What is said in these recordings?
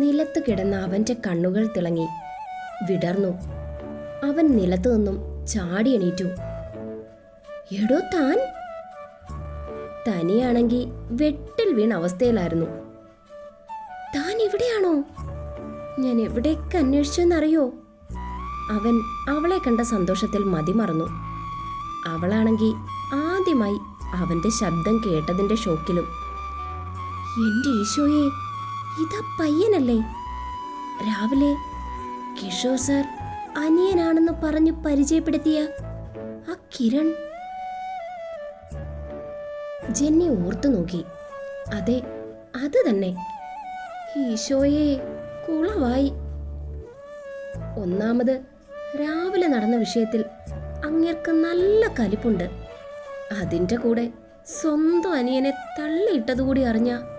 നിലത്ത് കിടന്ന അവന്റെ കണ്ണുകൾ തിളങ്ങി. വിടർന്നു. അവൻ നിലത്തു നിന്നും ചാടി എണീറ്റു. എടോ താൻ. തനിയാണെങ്കിൽ വെട്ടിൽ വീണ അവസ്ഥയിലായിരുന്നു. താൻ എവിടെയാണോ? ഞാൻ എവിടേക്ക് അന്വേഷിച്ചെന്നറിയോ അവൻ അവളെ കണ്ട സന്തോഷത്തിൽ മതിമറന്നു. അവളാണെങ്കിൽ ആദ്യമായി അവന്റെ ശബ്ദം കേട്ടതിന്റെ ഷോക്കിലും. എന്റെ ഈശോയെ ഇതാ പയ്യനല്ലേ? രാവിലെ കിഷോർ സാർ അനിയനാണെന്ന് പറഞ്ഞു പരിചയപ്പെടുത്തിയ ആ കിരൺ. ജെന്നി ഓർത്തു നോക്കി. അതെ അത് തന്നെ. ഈശോയെ കുളവായി. ഒന്നാമത് രാവിലെ നടന്ന വിഷയത്തിൽ അങ്ങേർക്ക് നല്ല കലിപ്പുണ്ട്. അതിന്റെ കൂടെ സ്വന്തം അനിയനെ തള്ളിയിട്ടതുകൂടി അറിഞ്ഞ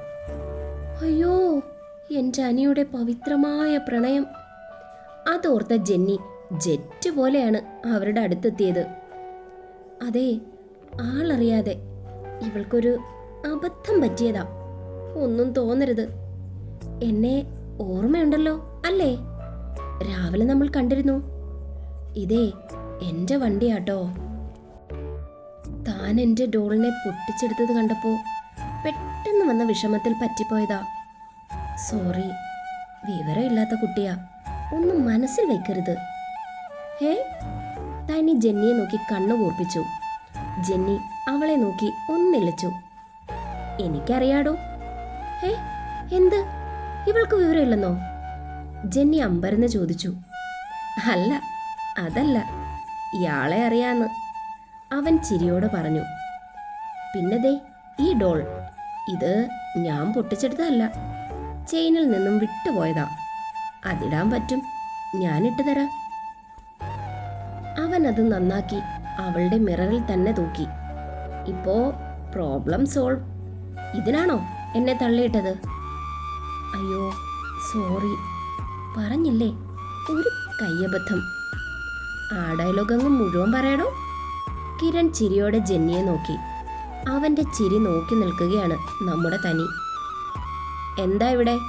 അയ്യോ എന്റെ അനിയുടെ പവിത്രമായ പ്രണയം. അതോർത്ത ജെന്നി ജെറ്റ് പോലെയാണ് അവരുടെ അടുത്തെത്തിയത്. അതെ ആളറിയാതെ ഇവൾക്കൊരു അബദ്ധം പറ്റിയതാ. ഒന്നും തോന്നരുത്. എന്നെ ഓർമ്മയുണ്ടല്ലോ അല്ലേ? രാവിലെ നമ്മൾ കണ്ടിരുന്നു. ഇതേ എന്റെ വണ്ടിയാട്ടോ. താൻ എന്റെ ഡോളിനെ പൊട്ടിച്ചെടുത്തത് കണ്ടപ്പോൾ പെട്ടെന്ന് വന്ന വിഷമത്തിൽ പറ്റിപ്പോയതാ. സോറി വിവരമില്ലാത്ത കുട്ടിയാ. ഒന്നും മനസ്സിൽ വെക്കരുത്. ഹേ തനി ജെന്നിയെ നോക്കി കണ്ണു കൂർപ്പിച്ചു. ജെന്നി അവളെ നോക്കി ഒന്നിളിച്ചു എനിക്കറിയാടോ? ഹേ എന്ത്? ഇവൾക്ക് വിവരമില്ലെന്നോ? ജെന്നി അമ്പരന്ന് ചോദിച്ചു. അല്ല അതല്ല. ഇയാളെ അറിയാന്ന്. അവൻ ചിരിയോടെ പറഞ്ഞു. പിന്നതേ ഈ ഡോൾ. ഇത് ഞാൻ പൊട്ടിച്ചെടുത്തതല്ല. ചെയിനിൽ നിന്നും വിട്ടുപോയതാ. അതിടാൻ പറ്റും. ഞാൻ തരാം അവൻ അത് നന്നാക്കി അവളുടെ മിററിൽ തന്നെ തൂക്കി. ഇപ്പോ പ്രോബ്ലം സോൾവ് ഇതിനാണോ എന്നെ തള്ളിയിട്ടത്? അയ്യോ സോറി. പറഞ്ഞില്ലേ? ഒരു കയ്യബദ്ധം. ആ ഡയലോഗ് അങ്ങ് മുഴുവൻ പറയണോ? കിരൺ ചിരിയോടെ ജെന്നിയെ നോക്കി. അവന്റെ ചിരി നോക്കി നിൽക്കുകയാണ് നമ്മുടെ തനി. എന്താ ഇവിടെ?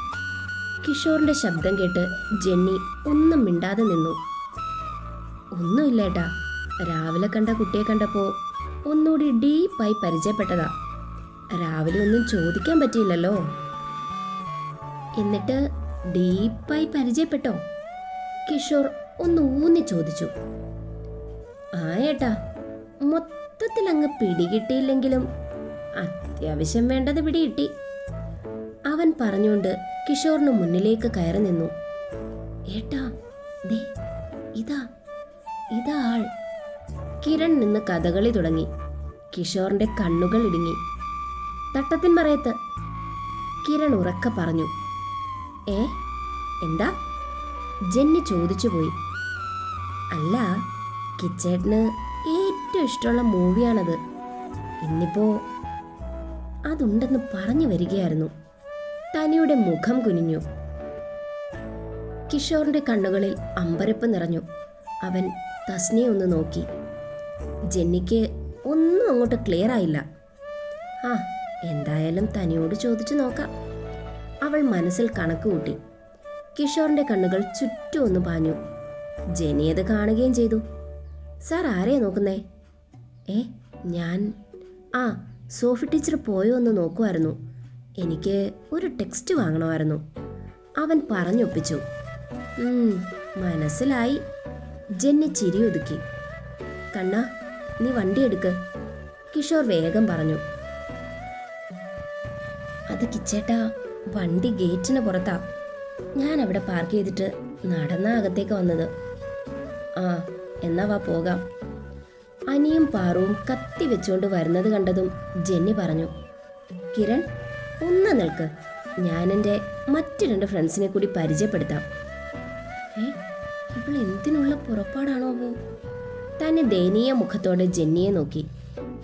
കിഷോറിന്റെ ശബ്ദം കേട്ട് ജെന്നി ഒന്നും മിണ്ടാതെ നിന്നു. ഒന്നുമില്ലേട്ടാ രാവിലെ കണ്ട കുട്ടിയെ കണ്ടപ്പോൾ ഒന്നുകൂടി ഡീപ്പായി പരിചയപ്പെട്ടതാ. രാവിലെ ഒന്നും ചോദിക്കാൻ പറ്റിയില്ലല്ലോ. എന്നിട്ട് ഡീപ്പായി പരിചയപ്പെട്ടോ? കിഷോർ ഒന്ന് ഊന്നി ചോദിച്ചു. ആ ഏട്ടാ മൊത്തത്തിൽ അങ്ങ് പിടികിട്ടിയില്ലെങ്കിലും അത്യാവശ്യം വേണ്ടത് പിടികിട്ടി. അവൻ പറഞ്ഞുകൊണ്ട് കിഷോറിന് മുന്നിലേക്ക് കയറി നിന്നു. ഏട്ടാ ദേ ഇതാ ഇതാ ആൾ. കിരൺ നിന്ന് കഥകളി തുടങ്ങി. കിഷോറിന്റെ കണ്ണുകൾ ഇടുങ്ങി. തട്ടത്തിൻ മറയത്ത് കിരൺ ഉറക്ക പറഞ്ഞു. ഏ എന്താ? ജെന്നി ചോദിച്ചു പോയി അല്ല കിച്ചേട്ടന് ഏറ്റവും ഇഷ്ടമുള്ള മൂവിയാണത്. ഇന്നിപ്പോ അതുണ്ടെന്ന് പറഞ്ഞു വരികയായിരുന്നു. തനിയുടെ മുഖം കുനിഞ്ഞു. കിഷോറിന്റെ കണ്ണുകളിൽ അമ്പരപ്പ് നിറഞ്ഞു. അവൻ തസ്നിയെ ഒന്ന് നോക്കി. ജെന്നിക്ക് ഒന്നും അങ്ങോട്ട് ക്ലിയർ ആയില്ല. ആ എന്തായാലും തനിയോട് ചോദിച്ചു നോക്കാം. അവൾ മനസ്സിൽ കണക്ക് കൂട്ടി. കിഷോറിന്റെ കണ്ണുകൾ ചുറ്റും ഒന്ന് പാഞ്ഞു. ജെനി കാണുകയും ചെയ്തു. സാർ ആരെയാ നോക്കുന്നേ? ഏ ഞാൻ? ആ സോഫി ടീച്ചർ പോയോ എന്ന് നോക്കുമായിരുന്നു എനിക്ക് ഒരു ടെക്സ്റ്റ് വാങ്ങണമായിരുന്നു. അവൻ പറഞ്ഞൊപ്പിച്ചു. "ഉം, മനസ്സിലായി. ജെന്നി ചിരി ഒതുക്കി. കണ്ണ നീ വണ്ടി എടുക്ക്. കിഷോർ വേഗം പറഞ്ഞു. അത് കിച്ചേട്ടാ വണ്ടി ഗേറ്റിന് പുറത്താ. ഞാൻ അവിടെ പാർക്ക് ചെയ്തിട്ട് നടന്ന അകത്തേക്ക് വന്നത്. ആ എന്നാ വാ പോകാം. അനിയും പാറുവും കത്തി വെച്ചുകൊണ്ട് വരുന്നത് കണ്ടതും ജെന്നി പറഞ്ഞു കിരൺ ഒന്ന് നിൽക്ക്. ഞാൻ എന്റെ മറ്റു രണ്ട് ഫ്രണ്ട്സിനെ കൂടി പരിചയപ്പെടുത്താം. ഏ ഇവൾ എന്തിനുള്ള പുറപ്പാടാണോ അവ? തന്നെ ദയനീയ മുഖത്തോടെ ജെന്നിയെ നോക്കി.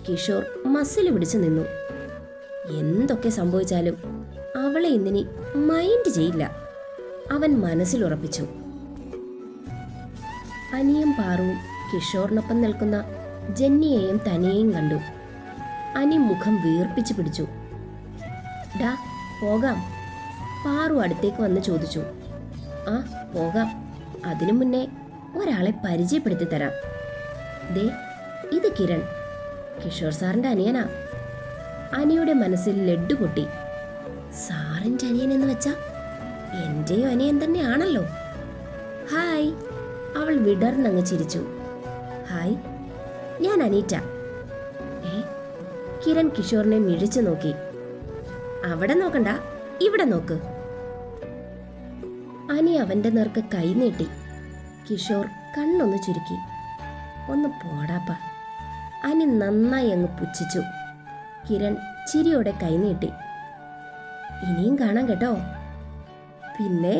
കിഷോർ മസിൽ പിടിച്ചു നിന്നു. എന്തൊക്കെ സംഭവിച്ചാലും അവളെ ഇന്നിനി മൈൻഡ് ചെയ്യില്ല അവൻ മനസ്സിലുറപ്പിച്ചു അനിയും പാറുവും കിഷോറിനൊപ്പം നിൽക്കുന്ന ജെന്നിയെയും തനിയെയും കണ്ടു. അനി മുഖം വീർപ്പിച്ചു പിടിച്ചു. ഡാ പോകാം. പാറു അടുത്തേക്ക് വന്ന് ചോദിച്ചു. ആ പോകാം. അതിനു മുന്നേ ഒരാളെ പരിചയപ്പെടുത്തി തരാം. ദേ ഇത് കിരൺ. കിഷോർ സാറിന്റെ അനിയനാ. അനിയുടെ മനസ്സിൽ ലഡ്ഡു പൊട്ടി. സാറിന്റെ അനിയൻ എന്ന് വെച്ചാ എന്റെയും അനിയൻ തന്നെയാണല്ലോ. ഹായ്. അവൾ വിടർന്നങ്ങ് ചിരിച്ചു. ഹായ് ഞാൻ അനീറ്റ. ഏ കിരൺ കിഷോറിനെ മിഴിച്ചു നോക്കി. അവിടെ നോക്കണ്ട ഇവിടെ നോക്ക്. അനി അവന്റെ നേർക്ക് കൈ നീട്ടി. കിഷോർ കണ്ണൊന്ന് ചുരുക്കി. ഒന്ന് പോടാപ്പ. അനി നന്നായി അങ്ങ് പുച്ഛിച്ചു. കിരൺ ചിരിയോടെ കൈനീട്ടി ഇനിയും കാണാം കേട്ടോ. പിന്നെ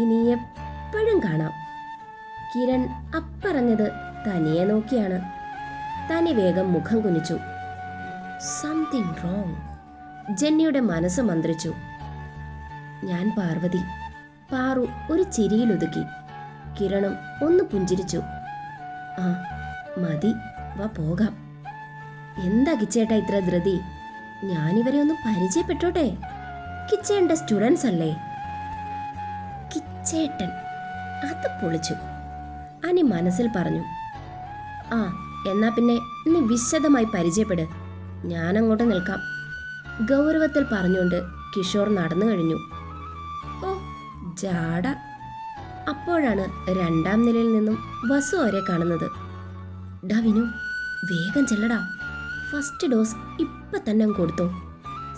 ഇനി എപ്പോഴും കാണാം. കിരൺ അപ്പറഞ്ഞത് തനിയെ നോക്കിയാണ്. തനി വേഗം മുഖം കുനിച്ചു. സംതിങ് റോങ് ജെന്നിയുടെ മനസ്സ് മന്ത്രിച്ചു. ഞാൻ പാർവതി. പാറു ഒരു ചിരിയിലൊതുക്കി കിരണം ഒന്ന് പുഞ്ചിരിച്ചു. ആ മതി വാ പോകാം. എന്താ കിച്ചേട്ടാ ഇത്ര ധൃതി? ഞാനിവരെ ഒന്ന് പരിചയപ്പെട്ടോട്ടെ? കിച്ചേട്ട സ്റ്റുഡൻസ് അല്ലേ? കിച്ചേട്ടൻ അത് പൊളിച്ചു. അനി മനസ്സിൽ പറഞ്ഞു. ആ എന്നാ പിന്നെ നീ വിശദമായി പരിചയപ്പെട്. ഞാനങ്ങോട്ട് നിൽക്കാം. ഗൗരവത്തിൽ പറഞ്ഞുകൊണ്ട് കിഷോർ നടന്നു കഴിഞ്ഞു. ഓ ജാട. അപ്പോഴാണ് രണ്ടാം നിലയിൽ നിന്നും വസു അവരെ കാണുന്നത്. ഡാ വിനു വേഗം ചെല്ലടാ. ഫസ്റ്റ് ഡോസ് ഇപ്പൊ തന്നെ കൊടുത്തു.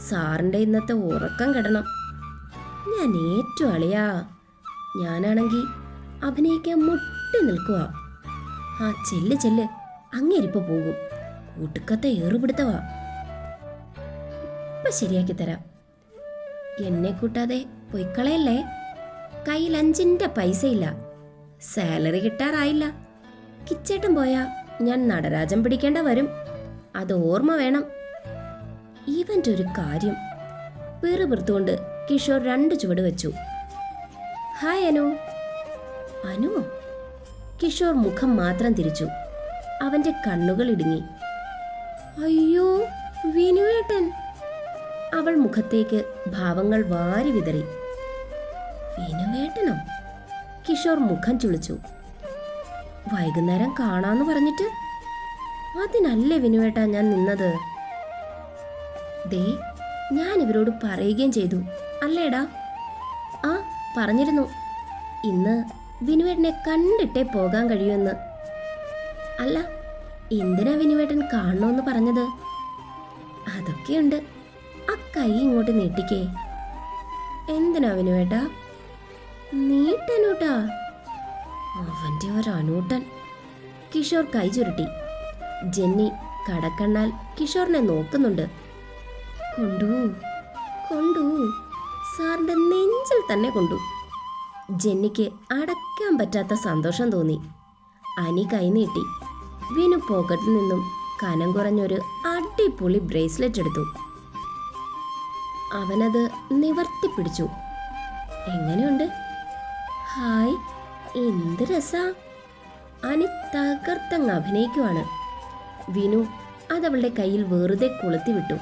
സാറിന്റെ ഇന്നത്തെ ഉറക്കം കിടണം. ഞാൻ ഏറ്റവും അളിയാ. ഞാനാണെങ്കിൽ അഭിനയിക്കാൻ മുട്ടി നിൽക്കുക ആ ചെല്ല് ചെല്ല്. അങ്ങേരിപ്പോ പോകും. കൂട്ടുക്കത്തെ ഏറുപിടുത്തവാ. ഇപ്പൊ ശരിയാക്കി തരാം. എന്നെ കൂട്ടാതെ പൊയ്ക്കളയല്ലേ കയ്യിൽ അഞ്ചിന്റെ പൈസ ഇല്ല സാലറി കിട്ടാറായില്ല. കിച്ചേട്ടൻ പോയാ ഞാൻ നടരാജൻ പിടിക്കേണ്ട വരും. അത് ഓർമ്മ വേണം. ഇവന്റെ ഒരു കാര്യം. പിറുപിറുത്തുകൊണ്ട് കിഷോർ രണ്ട് ചുവട് വെച്ചു. ഹായ് അനു. അനു? കിഷോർ മുഖം മാത്രം തിരിച്ചു. അവന്റെ കണ്ണുകൾ ഇടുങ്ങി. അയ്യോ വിനുവേട്ടൻ. അവൾ മുഖത്തേക്ക് ഭാവങ്ങൾ വാരി വിതറി. വിനുവേട്ടനോ? കിഷോർ മുഖം ചുളിച്ചു. വൈകുന്നേരം കാണാന്ന് പറഞ്ഞിട്ട്? അതിനല്ലേ വിനുവേട്ടാ ഞാൻ നിന്നത്. ദേ ഞാൻ ഇവരോട് പറയുകയും ചെയ്തു. അല്ലേടാ? ആ പറഞ്ഞിരുന്നു. ഇന്ന് വിനുവേട്ടനെ കണ്ടിട്ടേ പോകാൻ കഴിയുമെന്ന് അല്ല എന്തിനാ വിനുവേട്ടൻ കാണണമെന്ന് പറഞ്ഞത്? അതൊക്കെയുണ്ട്. ആ കൈ ഇങ്ങോട്ട് നീട്ടിക്കേ. എന്തിനാ വിനുവേട്ടാ? നീട്ടനൂട്ടാ. അവന്റെ ഒരനൂട്ടൻ. കിഷോർ കൈ ചുരുട്ടി. ജെന്നി കടക്കണ്ണാൽ കിഷോറിനെ നോക്കുന്നുണ്ട്. കൊണ്ടു കൊണ്ടു. സാറിന്റെ നെഞ്ചിൽ തന്നെ കൊണ്ടു. ജെന്നിക്ക് അടക്കാൻ പറ്റാത്ത സന്തോഷം തോന്നി. അനി കൈനീട്ടി വിനു പോക്കറ്റിൽ നിന്നും കനം കുറഞ്ഞൊരു അടിപൊളി ബ്രേസ്ലെറ്റ് എടുത്തു. അവനത് നിവർത്തി പിടിച്ചു. എങ്ങനെയുണ്ട്? ഹായ് എന്ത് രസാ. അനി തകർത്തങ്ങ് അഭിനയിക്കുവാണ്. വിനു അതവളുടെ കയ്യിൽ വെറുതെ കൊളുത്തി വിട്ടു.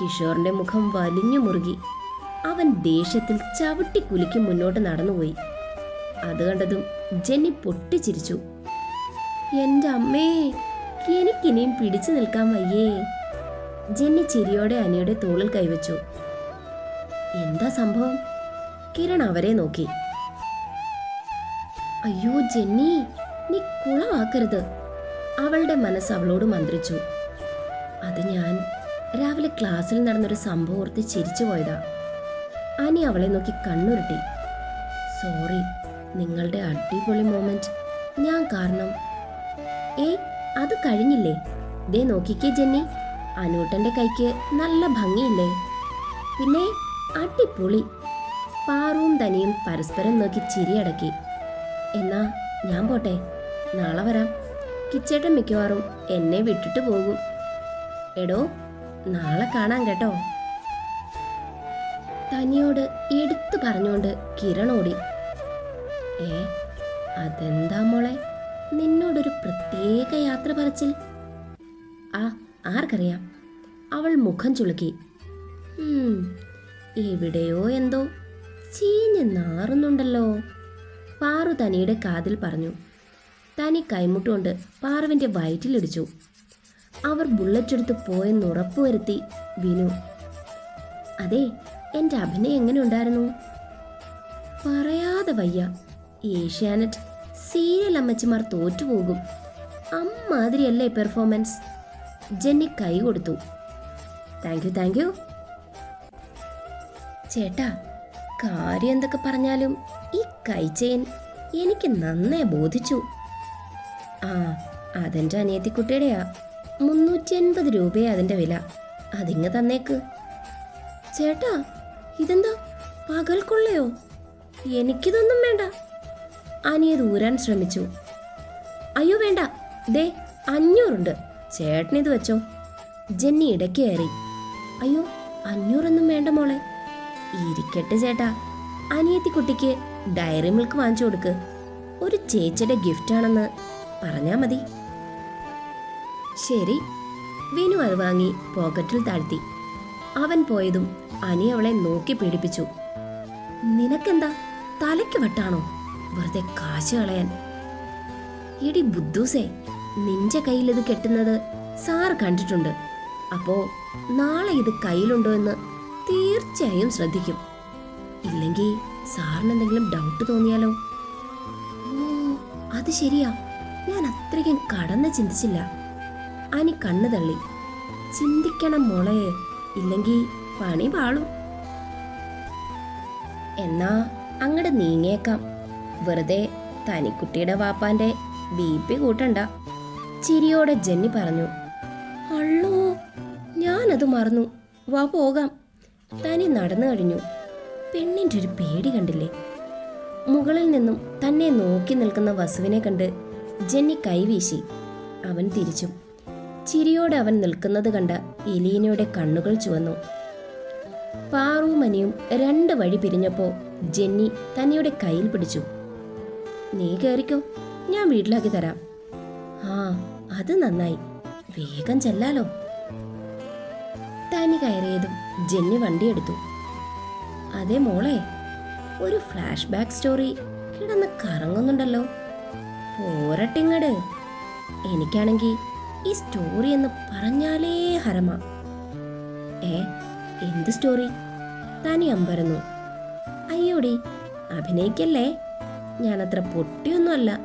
കിഷോറിന്റെ മുഖം വലിഞ്ഞു മുറുകി. അവൻ ദേഷ്യത്തിൽ ചവിട്ടി കുലുക്കി മുന്നോട്ട് നടന്നുപോയി. അത് കണ്ടതും ജെന്നി പൊട്ടിച്ചിരിച്ചു. എന്റെ അമ്മേ എനിക്കിനിയും പിടിച്ചു നിൽക്കാൻ വയ്യേ. ജെന്നി ചിരിയോടെ അനിയുടെ തോളിൽ കൈവച്ചു. എന്താ സംഭവം? കിരൺ അവരെ നോക്കി. അയ്യോ ജെന്നി നീ കുളമാക്കരുത്. അവളുടെ മനസ്സ് അവളോട് മന്ത്രിച്ചു. അത് ഞാൻ രാവിലെ ക്ലാസ്സിൽ നടന്നൊരു സംഭവം ഓർത്ത് ചിരിച്ചു പോയതാ. അനി അവളെ നോക്കി കണ്ണുരുട്ടി. സോറി നിങ്ങളുടെ അടിപൊളി മൊമെന്റ് ഞാൻ കാരണം ഏയ് അത് കഴിഞ്ഞില്ലേ? ദേ നോക്കിക്കേ ജെന്നി. അനൂട്ടന്റെ കൈക്ക് നല്ല ഭംഗിയില്ലേ? പിന്നെ അടിപൊളി. പാറുവും തനിയും പരസ്പരം നോക്കി ചിരിയടക്കി എന്നാ ഞാൻ പോട്ടെ. നാളെ വരാം. കിച്ചേട്ടൻ മിക്കവാറും എന്നെ വിട്ടിട്ട് പോകും. എടോ നാളെ കാണാം കേട്ടോ. തനിയോട് എടുത്തു പറഞ്ഞുകൊണ്ട് കിരൺ ഓടി. ഏ അതെന്താ മോളെ? നിന്നോടൊരു പ്രത്യേക യാത്ര പറച്ചിൽ. ആ ആർക്കറിയാം. അവൾ മുഖം ചുളുക്കി. "ഉം, എവിടെയോ എന്തോ ചീഞ്ഞ് നാറുന്നുണ്ടല്ലോ. പാറു തനിയുടെ കാതിൽ പറഞ്ഞു. തനി കൈമുട്ടുകൊണ്ട് പാറുവിന്റെ വയറ്റിലിടിച്ചു. അവർ ബുള്ളറ്റ് എടുത്ത് പോയെന്ന് ഉറപ്പുവരുത്തി വിനു. അതെ എന്റെ അഭിനയം എങ്ങനെ ഉണ്ടായിരുന്നു? പറയാതെ വയ്യ ഏഷ്യാനെറ്റ് സീരിയൽ അമ്മച്ചിമാർ തോറ്റുപോകും. അമ്മാതിരിയല്ലേ പെർഫോമൻസ്. ജെന്നി കൈ കൊടുത്തു. താങ്ക് യു താങ്ക് യു ചേട്ടാ കാര്യം എന്തൊക്കെ പറഞ്ഞാലും ഈ കൈചെയിൻ എനിക്ക് നന്നേ ബോധിച്ചു. ആ അതെന്റെ അനിയത്തിക്കുട്ടിയുടെയാ. മുന്നൂറ്റി അൻപത് രൂപയാ അതിന്റെ വില. അതിങ്ങ് തന്നേക്ക്. ചേട്ടാ ഇതെന്താ? പകൽക്കൊള്ളയോ എനിക്കിതൊന്നും വേണ്ട. അനിയത് ഊരാൻ ശ്രമിച്ചു. അയ്യോ വേണ്ട. ദേ അഞ്ഞൂറുണ്ട്. ചേട്ടനിത് വെച്ചോ. ജെന്നി ഇടയ്ക്ക് കയറി. അയ്യോ അഞ്ഞൂറൊന്നും വേണ്ട മോളെ. ഇരിക്കട്ടെ ചേട്ടാ. അനിയത്തി കുട്ടിക്ക് ഡയറി മിൽക്ക് വാങ്ങിച്ചു കൊടുക്ക്. ഒരു ചേച്ചിയുടെ ഗിഫ്റ്റാണെന്ന് പറഞ്ഞാ മതി. ശരി. വിനു അത് വാങ്ങി പോക്കറ്റിൽ താഴ്ത്തി. അവൻ പോയതും അനി അവളെ നോക്കി പീഡിപ്പിച്ചു നിനക്കെന്താ? തലയ്ക്ക് വട്ടാണോ? വെറുതെ കാശ് കളയാൻ. എടി ബുദ്ധൂസേ നിന്റെ കയ്യിൽ ഇത് കെട്ടുന്നത് സാർ കണ്ടിട്ടുണ്ട്. അപ്പോ നാളെ ഇത് കയ്യിലുണ്ടോ എന്ന് തീർച്ചയായും ശ്രദ്ധിക്കും. ഇല്ലെങ്കിൽ സാറിന് എന്തെങ്കിലും ഡൗട്ട് തോന്നിയാലോ അത് ശരിയാ. ഞാൻ അത്രയ്ക്കും കടന്ന് ചിന്തിച്ചില്ല. അനി കണ്ണു തള്ളി. ചിന്തിക്കണം മോളെ ഇല്ലെങ്കിൽ പണി പാളും. എന്നാ അങ്ങട് നീങ്ങിയേക്കാം. വെറുതെ തനിക്കുട്ടിയുടെ വാപ്പാന്റെ ബി പി കൂട്ടണ്ട. ചിരിയോടെ ജെന്നി പറഞ്ഞു അള്ളോ ഞാനത് മറന്നു. വാ പോകാം. തനി നടന്നു കഴിഞ്ഞു. പെണ്ണിന്റെ ഒരു പേടി കണ്ടില്ലേ? മുകളിൽ നിന്നും തന്നെ നോക്കി നിൽക്കുന്ന വസുവിനെ കണ്ട് ജെന്നി കൈവീശി. അവൻ തിരിച്ചു. ചിരിയോടെ അവൻ നിൽക്കുന്നത് കണ്ട എലീനയുടെ കണ്ണുകൾ ചുവന്നു. പാറുമനിയും രണ്ട് വഴി പിരിഞ്ഞപ്പോൾ ജെന്നി തന്നിയുടെ കയ്യിൽ പിടിച്ചു. നീ കയറിക്കോ ഞാൻ വീട്ടിലാക്കി തരാം. ആ അത് നന്നായി. വേഗം ചെല്ലാലോ. തനി കയറിയതും ജെന്നി വണ്ടിയെടുത്തു അതെ മോളെ ഒരു ഫ്ലാഷ് ബാക്ക് സ്റ്റോറി കിടന്ന് കറങ്ങുന്നുണ്ടല്ലോ. പോരട്ടിങ്ങട്. എനിക്കാണെങ്കിൽ ഈ സ്റ്റോറി എന്ന് പറഞ്ഞാലേ ഹരമ. ഏ എന്ത് സ്റ്റോറി? തനി അമ്പരന്നു. അയ്യോടി അഭിനയിക്കല്ലേ? ഞാനത്ര പൊട്ടിയൊന്നുമല്ല.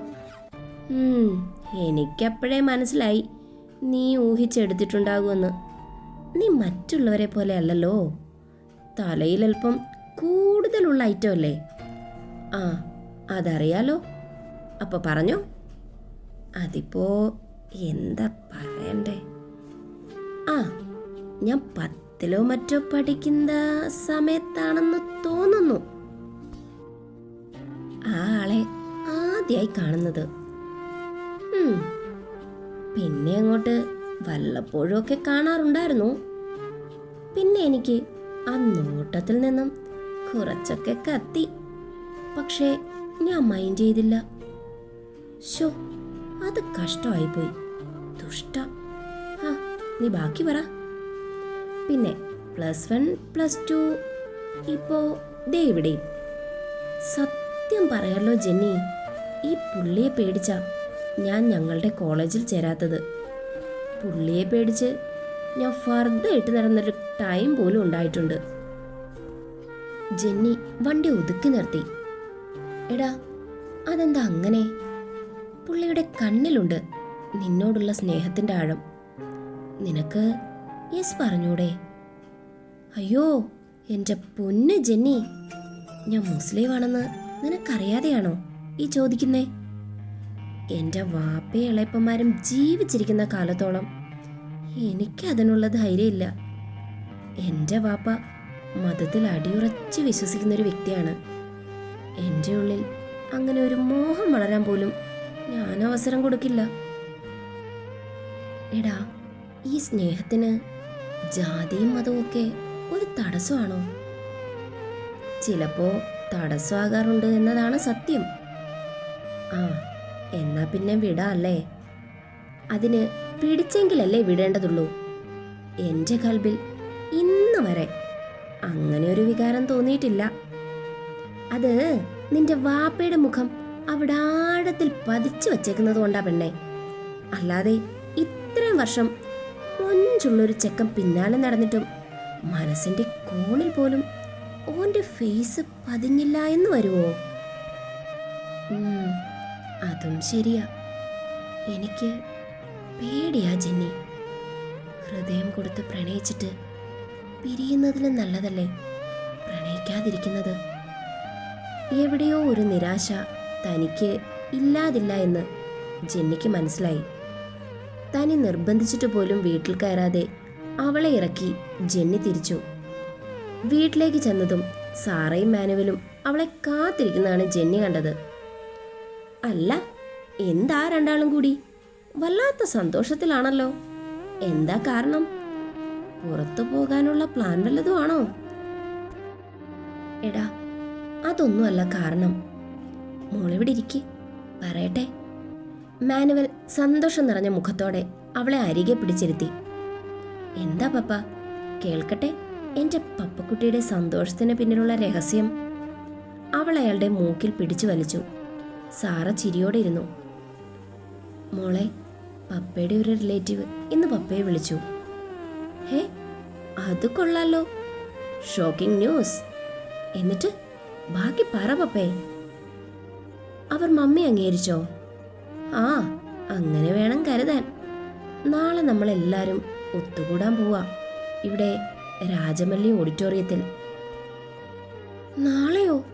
എനിക്കപ്പോഴേ മനസ്സിലായി. നീ ഊഹിച്ചെടുത്തിട്ടുണ്ടാകുമെന്ന്. നീ മറ്റുള്ളവരെ പോലെ അല്ലല്ലോ. തലയിലൽപ്പം കൂടുതലുള്ള ഐറ്റം അല്ലേ? ആ അതറിയാലോ. അപ്പോൾ പറഞ്ഞോ. അതിപ്പോ എന്താ പറയണ്ടേ? ആ ഞാൻ പത്തിലോ മറ്റോ പഠിക്കുന്ന സമയത്താണെന്ന് ആദ്യമായി കാണുന്നത്. പിന്നെ അങ്ങോട്ട് വല്ലപ്പോഴും ഒക്കെ കാണാറുണ്ടായിരുന്നു. പിന്നെ എനിക്ക് ആ നോട്ടത്തിൽ നിന്നും കുറച്ചൊക്കെ കത്തി. പക്ഷേ ഞാൻ മൈൻഡ് ചെയ്തില്ല. ഷോ അത് കഷ്ടമായിപ്പോയി. ദുഷ്ട. ആ നീ ബാക്കി പറ. പിന്നെ പ്ലസ് വൺ പ്ലസ് ടു ഇപ്പോ ദേ ഇവിടെയും. സത്യം പറയാലോ ജെന്നി ഈ പുള്ളിയെ പേടിച്ച ഞാൻ ഞങ്ങളുടെ കോളേജിൽ ചേരാത്തത്. പുള്ളിയെ പേടിച്ച് ഞാൻ ഫർദ് ഇട്ട് നടന്നൊരു ടൈം പോലും ഉണ്ടായിട്ടുണ്ട്. ജെന്നി വണ്ടി ഒതുക്കി നിർത്തി. എടാ അതെന്താ അങ്ങനെ? പുള്ളിയുടെ കണ്ണിലുണ്ട് നിന്നോടുള്ള സ്നേഹത്തിന്റെ ആഴം. നിനക്ക് യെസ് പറഞ്ഞൂടെ? അയ്യോ എന്റെ പൊന്ന് ജെന്നി. ഞാൻ മുസ്ലിമാണെന്ന് നിനക്കറിയാതെയാണോ? ഈ ചോദിക്കുന്നേ? എന്റെ വാപ്പയും ഇളയപ്പന്മാരും ജീവിച്ചിരിക്കുന്ന കാലത്തോളം എനിക്ക് അതിനുള്ള ധൈര്യമില്ല. എന്റെ വാപ്പ മതത്തിൽ അടിയുറച്ച് വിശ്വസിക്കുന്ന ഒരു വ്യക്തിയാണ്. എന്റെ ഉള്ളിൽ അങ്ങനെ ഒരു മോഹം വളരാൻ പോലും ഞാൻ അവസരം കൊടുക്കില്ല. എടാ ഈ സ്നേഹത്തിന് ജാതിയും മതവും ഒക്കെ ഒരു തടസ്സമാണോ? ചിലപ്പോ തടസ്സമാകാറുണ്ട് എന്നതാണ് സത്യം. ആ എന്നാ പിന്നെ വിടാല്ലേ? അതിന് പിടിച്ചെങ്കിലല്ലേ വിടേണ്ടതുള്ളൂ. എന്റെ കൽബിൽ ഇന്ന് വരെ അങ്ങനെ ഒരു വികാരം തോന്നിയിട്ടില്ല. അത് നിന്റെ വാപ്പയുടെ മുഖം അവിടെ ആഴത്തിൽ പതിച്ചു വച്ചേക്കുന്നത് കൊണ്ടാ പെണ്ണെ. അല്ലാതെ ഇത്രയും വർഷം മൊഞ്ചുള്ളൊരു ചെക്കൻ പിന്നാലെ നടന്നിട്ടും മനസ്സിന്റെ കോണിൽ പോലും ഓന്റെ ഫേസ് പതിഞ്ഞില്ല എന്ന് വരുമോ അതും ശരിയാ. എനിക്ക് പേടിയാ ജെന്നി. ഹൃദയം കൊടുത്ത് പ്രണയിച്ചിട്ട് പിരിയുന്നതിലും നല്ലതല്ലേ പ്രണയിക്കാതിരിക്കുന്നത്? എവിടെയോ ഒരു നിരാശ തനിക്ക് ഇല്ലാതില്ല എന്ന് ജെന്നിക്ക് മനസ്സിലായി. തനി നിർബന്ധിച്ചിട്ട് പോലും വീട്ടിൽ കയറാതെ അവളെ ഇറക്കി ജെന്നി തിരിച്ചു. വീട്ടിലേക്ക് ചെന്നതും സാറയും മാനുവലും അവളെ കാത്തിരിക്കുന്നതാണ് ജെന്നി കണ്ടത്. അല്ല എന്താ രണ്ടാളും കൂടി? വല്ലാത്ത സന്തോഷത്തിലാണല്ലോ. എന്താ കാരണം? പുറത്തു പോകാനുള്ള പ്ലാൻ വല്ലതും ആണോ എടാ അതൊന്നുമല്ല കാരണം. മോളിവിടെ ഇരിക്കെ. പറയട്ടെ. മാനുവൽ സന്തോഷം നിറഞ്ഞ മുഖത്തോടെ അവളെ അരികെ പിടിച്ചിരുത്തി. എന്താ പപ്പ? കേൾക്കട്ടെ. എന്റെ പപ്പക്കുട്ടിയുടെ സന്തോഷത്തിന് പിന്നിലുള്ള രഹസ്യം. അവൾ അയാളുടെ മൂക്കിൽ പിടിച്ചു വലിച്ചു. സാറ ചിരിയോടെ ഇരുന്നു മോളെ പപ്പയുടെ ഒരു റിലേറ്റീവ് ഇന്ന് പപ്പയെ വിളിച്ചു. ഹേ അത് കൊള്ളാലോ. Shocking news. എന്നിട്ട് ബാക്കി പറ പപ്പേ. അവർ മമ്മി അംഗീകരിച്ചോ? ആ അങ്ങനെ വേണം കരുതാൻ. നാളെ നമ്മളെല്ലാരും ഒത്തുകൂടാൻ പോവാ. ഇവിടെ രാജമല്ലി ഓഡിറ്റോറിയത്തിൽ. നാളെയോ?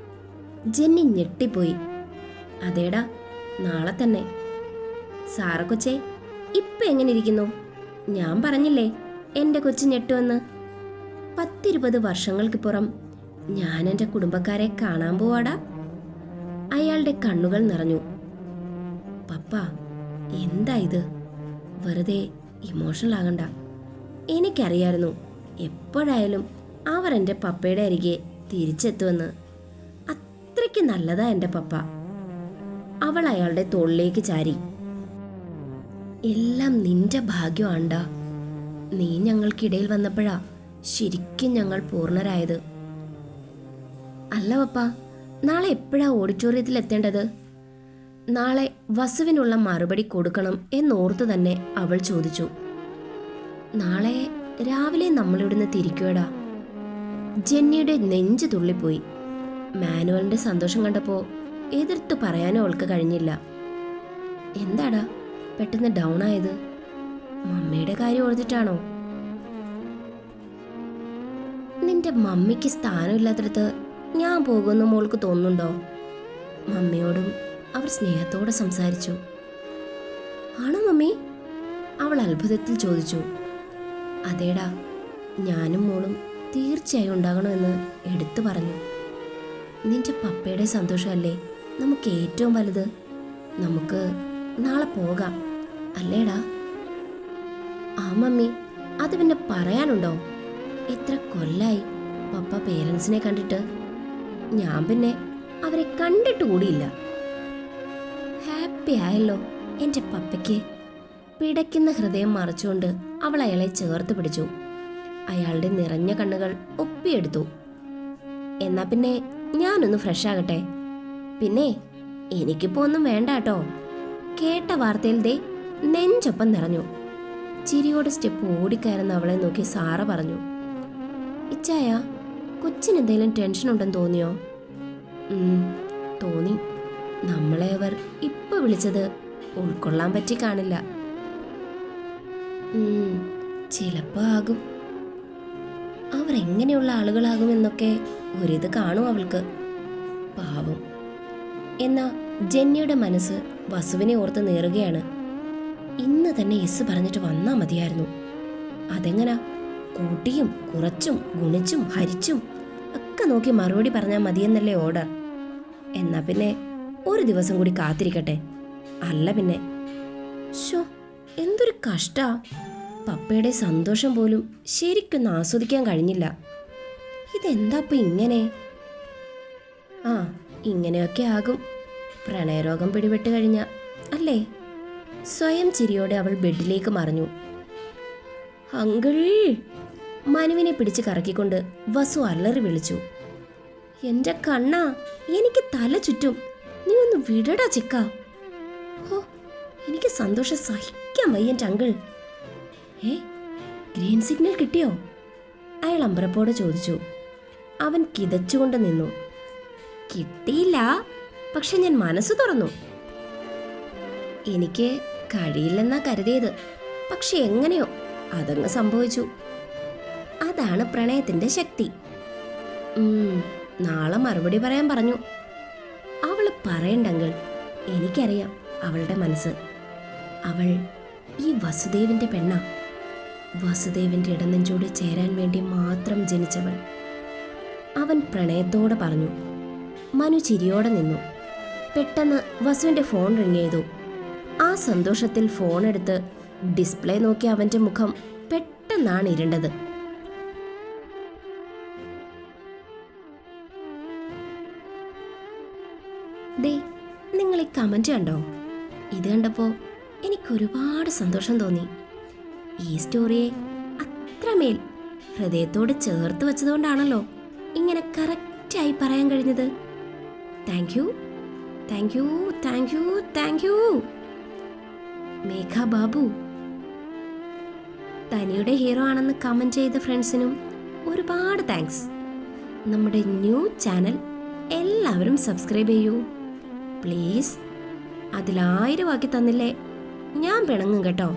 ജെന്നി ഞെട്ടിപ്പോയി. അതേടാ നാളെ തന്നെ. സാറ കൊച്ചേ ഇപ്പൊ എങ്ങനെ ഇരിക്കുന്നു? ഞാൻ പറഞ്ഞില്ലേ എന്റെ കൊച്ചു ഞെട്ടുവെന്ന് പത്തിരുപത് വർഷങ്ങൾക്കിപ്പുറം ഞാൻ എന്റെ കുടുംബക്കാരെ കാണാൻ പോവാടാ. അയാളുടെ കണ്ണുകൾ നിറഞ്ഞു. പപ്പ എന്താ ഇത്? വെറുതെ ഇമോഷണൽ ആകണ്ട. എനിക്കറിയായിരുന്നു എപ്പോഴായാലും അവർ എന്റെ പപ്പയുടെ അരികെ തിരിച്ചെത്തുമെന്ന്. അത്രയ്ക്ക് നല്ലതാ എന്റെ പപ്പ. അവൾ അയാളുടെ തോളിലേക്ക് ചാരി. എല്ലാം നിന്റെ ഭാഗ്യമാണ്ടാ നീ ഞങ്ങൾക്കിടയിൽ വന്നപ്പോഴാ ശരിക്കും ഞങ്ങൾ പൂർണരായത്. അല്ല പപ്പ നാളെ എപ്പോഴാ ഓഡിറ്റോറിയത്തിൽ എത്തേണ്ടത്? നാളെ വസുവിനുള്ള മറുപടി കൊടുക്കണം എന്നോർത്ത് തന്നെ അവൾ ചോദിച്ചു. നാളെ രാവിലെ നമ്മളിവിടുന്ന് തിരിക്കുവേടാ. ജെന്നിയുടെ നെഞ്ച് തുള്ളിപ്പോയി. മാനുവലിന്റെ സന്തോഷം കണ്ടപ്പോ എതിർത്ത് പറയാനോ അവൾക്ക് കഴിഞ്ഞില്ല. എന്താടാ? പെട്ടെന്ന് ഡൗൺ ആയത്? മമ്മിയുടെ കാര്യം ഓർത്തിട്ടാണോ? നിന്റെ മമ്മിക്ക് സ്ഥാനമില്ലാത്തടത്ത് ഞാൻ പോകുമെന്ന് മോൾക്ക് തോന്നുന്നുണ്ടോ? മമ്മിയോടും അവർ സ്നേഹത്തോടെ സംസാരിച്ചു. ആണോ മമ്മി? അവൾ അത്ഭുതത്തിൽ ചോദിച്ചു. അതേടാ ഞാനും മോളും തീർച്ചയായും ഉണ്ടാകണമെന്ന് എടുത്തു പറഞ്ഞു. നിന്റെ പപ്പയുടെ സന്തോഷമല്ലേ? നമുക്ക് ഏറ്റവും വലുത് നമുക്ക് നാളെ പോകാം. അല്ലേടാ? ആ മമ്മി അത് പിന്നെ പറയാനുണ്ടോ? എത്ര കൊല്ലായി പപ്പ പേരൻസിനെ കണ്ടിട്ട്. ഞാൻ പിന്നെ അവരെ കണ്ടിട്ട് കൂടിയില്ല. ഹാപ്പി ആയല്ലോ എന്റെ പപ്പയ്ക്ക്. പിടയ്ക്കുന്ന ഹൃദയം മറച്ചുകൊണ്ട് അവൾ അയാളെ ചേർത്ത് പിടിച്ചു. അയാളുടെ നിറഞ്ഞ കണ്ണുകൾ ഒപ്പിയെടുത്തു. എന്നാ പിന്നെ ഞാനൊന്ന് ഫ്രഷ് ആകട്ടെ? പിന്നെ എനിക്കിപ്പോ ഒന്നും വേണ്ട കേട്ടോ കേട്ട വാർത്തയിൽ ദേ നെഞ്ചൊപ്പം നിറഞ്ഞു. ചിരിയോട് സ്റ്റെപ്പ് ഓടിക്കയറുന്ന അവളെ നോക്കി സാറ പറഞ്ഞു ഇച്ചായ കൊച്ചിന് എന്തെങ്കിലും ടെൻഷൻ ഉണ്ടെന്ന് തോന്നിയോ? തോന്നി. നമ്മളെ അവർ ഇപ്പൊ വിളിച്ചത് ഉൾക്കൊള്ളാൻ പറ്റി കാണില്ല. ചിലപ്പോ ആകും. അവർ എങ്ങനെയുള്ള ആളുകളാകുമെന്നൊക്കെ ഒരിത് കാണും അവൾക്ക്. പാവം എന്നാ ജെന്നിയുടെ മനസ്സ് വസുവിനെ ഓർത്ത് നേറുകയാണ്. ഇന്ന് തന്നെ എസ് പറഞ്ഞിട്ട് വന്നാ മതിയായിരുന്നു. അതെങ്ങനാ? കൂട്ടിയും കുറച്ചും ഗുണിച്ചും ഹരിച്ചും ഒക്കെ നോക്കി മറുപടി പറഞ്ഞാൽ മതിയെന്നല്ലേ ഓർഡർ. എന്നാ പിന്നെ ഒരു ദിവസം കൂടി കാത്തിരിക്കട്ടെ. അല്ല പിന്നെ. ഷോ എന്തൊരു കഷ്ടാ. പപ്പയുടെ സന്തോഷം പോലും ശരിക്കൊന്ന് ആസ്വദിക്കാൻ കഴിഞ്ഞില്ല. ഇതെന്താ ഇപ്പൊ ഇങ്ങനെ? ആ ഇങ്ങനെയൊക്കെ ആകും. പ്രണയരോഗം പിടിപെട്ട് കഴിഞ്ഞ അല്ലേ? സ്വയം ചിരിയോടെ അവൾ ബെഡിലേക്ക് മറിഞ്ഞു. അങ്കിൾ! മനുവിനെ പിടിച്ച് കറക്കിക്കൊണ്ട് വസു അല്ലറി വിളിച്ചു. എന്റെ കണ്ണാ എനിക്ക് തല ചുറ്റും. നീ ഒന്ന് വിടടാ ചിക്ക. ഓ എനിക്ക് സന്തോഷം സഹിക്കാൻ വയ്യ എന്റെ അങ്കിൾ. ഏ ഗ്രീൻ സിഗ്നൽ കിട്ടിയോ? അയാൾ അമ്പരപ്പോടെ ചോദിച്ചു. അവൻ കിതച്ചുകൊണ്ട് നിന്നു. കിട്ടിയില്ല. പക്ഷെ ഞാൻ മനസ്സ് തുറന്നു. എനിക്ക് കഴിയില്ലെന്നാ കരുതിയത്. പക്ഷെ എങ്ങനെയോ അതങ്ങ് സംഭവിച്ചു. അതാണ് പ്രണയത്തിന്റെ ശക്തി. നാളെ മറുപടി പറയാൻ പറഞ്ഞു. അവൾ പറയണ്ടെങ്കിൽ എനിക്കറിയാം അവളുടെ മനസ്സ്. അവൾ ഈ വസുദേവിന്റെ പെണ്ണ. വസുദേവിന്റെ ഇടനെഞ്ചോട് ചേരാൻ വേണ്ടി മാത്രം ജനിച്ചവൾ. അവൻ പ്രണയത്തോടെ പറഞ്ഞു. മനു ചിരിയോടെ നിന്നു. പെട്ടെന്ന് വസുവിന്റെ ഫോൺ റിങ് ചെയ്തു. ആ സന്തോഷത്തിൽ ഫോൺ എടുത്ത് ഡിസ്പ്ലേ നോക്കി അവന്റെ മുഖം പെട്ടെന്നാണ് ഇരുണ്ടത്. ദേ നിങ്ങൾ ഈ കമന്റ് കണ്ടോ? ഇത് കണ്ടപ്പോൾ എനിക്ക് ഒരുപാട് സന്തോഷം തോന്നി. ഈ സ്റ്റോറിയെ അത്രമേൽ ഹൃദയത്തോട് ചേർത്ത് വെച്ചതുകൊണ്ടാണല്ലോ ഇങ്ങനെ കറക്റ്റായി പറയാൻ കഴിഞ്ഞത്. Thank you. Thank you thank you thank you. Megha Babu തനിയുടെ hero ആണെന്ന് കമന്റ് ചെയ്ത ഫ്രണ്ട്സിനും ഒരുപാട് താങ്ക്സ്. നമ്മുടെ ന്യൂ ചാനൽ എല്ലാവരും സബ്സ്ക്രൈബ് ചെയ്യൂ. പ്ലീസ് അതിലായിരം ആക്കി തന്നില്ലേ? ഞാൻ പിണങ്ങും കേട്ടോ.